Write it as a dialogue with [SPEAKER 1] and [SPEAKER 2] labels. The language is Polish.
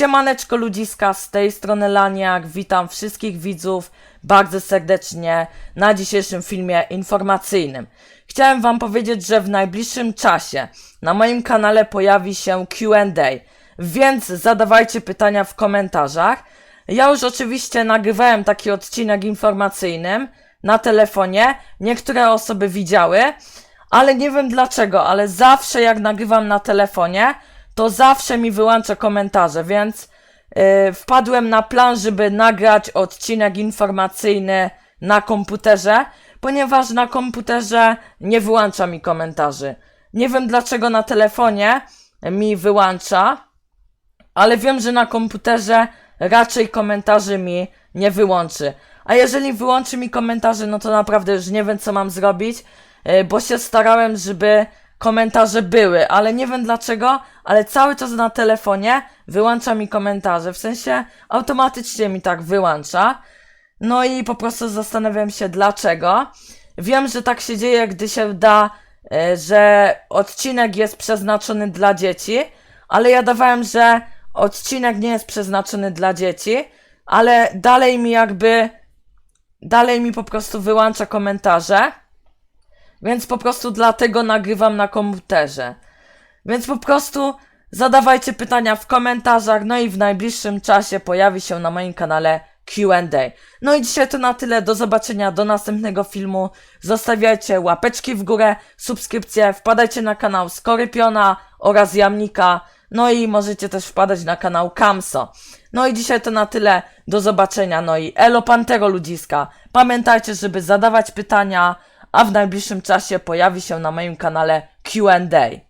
[SPEAKER 1] Siemaneczko ludziska, z tej strony Laniak, witam wszystkich widzów bardzo serdecznie na dzisiejszym filmie informacyjnym. Chciałem wam powiedzieć, że w najbliższym czasie na moim kanale pojawi się Q&A, więc zadawajcie pytania w komentarzach. Ja już oczywiście nagrywałem taki odcinek informacyjny na telefonie, niektóre osoby widziały, ale nie wiem dlaczego, ale zawsze jak nagrywam na telefonie, to zawsze mi wyłącza komentarze, więc yy, wpadłem na plan, żeby nagrać odcinek informacyjny na komputerze, ponieważ na komputerze nie wyłącza mi komentarzy. Nie wiem dlaczego na telefonie mi wyłącza, ale wiem, że na komputerze raczej komentarzy mi nie wyłączy. A jeżeli wyłączy mi komentarze, no to naprawdę już nie wiem, co mam zrobić, yy, bo się starałem, żeby komentarze były, ale nie wiem dlaczego, ale cały czas na telefonie wyłącza mi komentarze, w sensie automatycznie mi tak wyłącza. No i po prostu zastanawiam się dlaczego. Wiem, że tak się dzieje, gdy się da, e, że odcinek jest przeznaczony dla dzieci, ale ja dawałem, że odcinek nie jest przeznaczony dla dzieci, ale dalej mi jakby, dalej mi po prostu wyłącza komentarze. Więc po prostu dlatego nagrywam na komputerze. Więc po prostu zadawajcie pytania w komentarzach, no i w najbliższym czasie pojawi się na moim kanale Q&A. No i dzisiaj to na tyle, do zobaczenia, do następnego filmu. Zostawiajcie łapeczki w górę, subskrypcje, wpadajcie na kanał Skorypiona oraz Jamnika, no i możecie też wpadać na kanał Kamso. No i dzisiaj to na tyle, do zobaczenia, no i elo Pantero ludziska. Pamiętajcie, żeby zadawać pytania, a w najbliższym czasie pojawi się na moim kanale Q&A.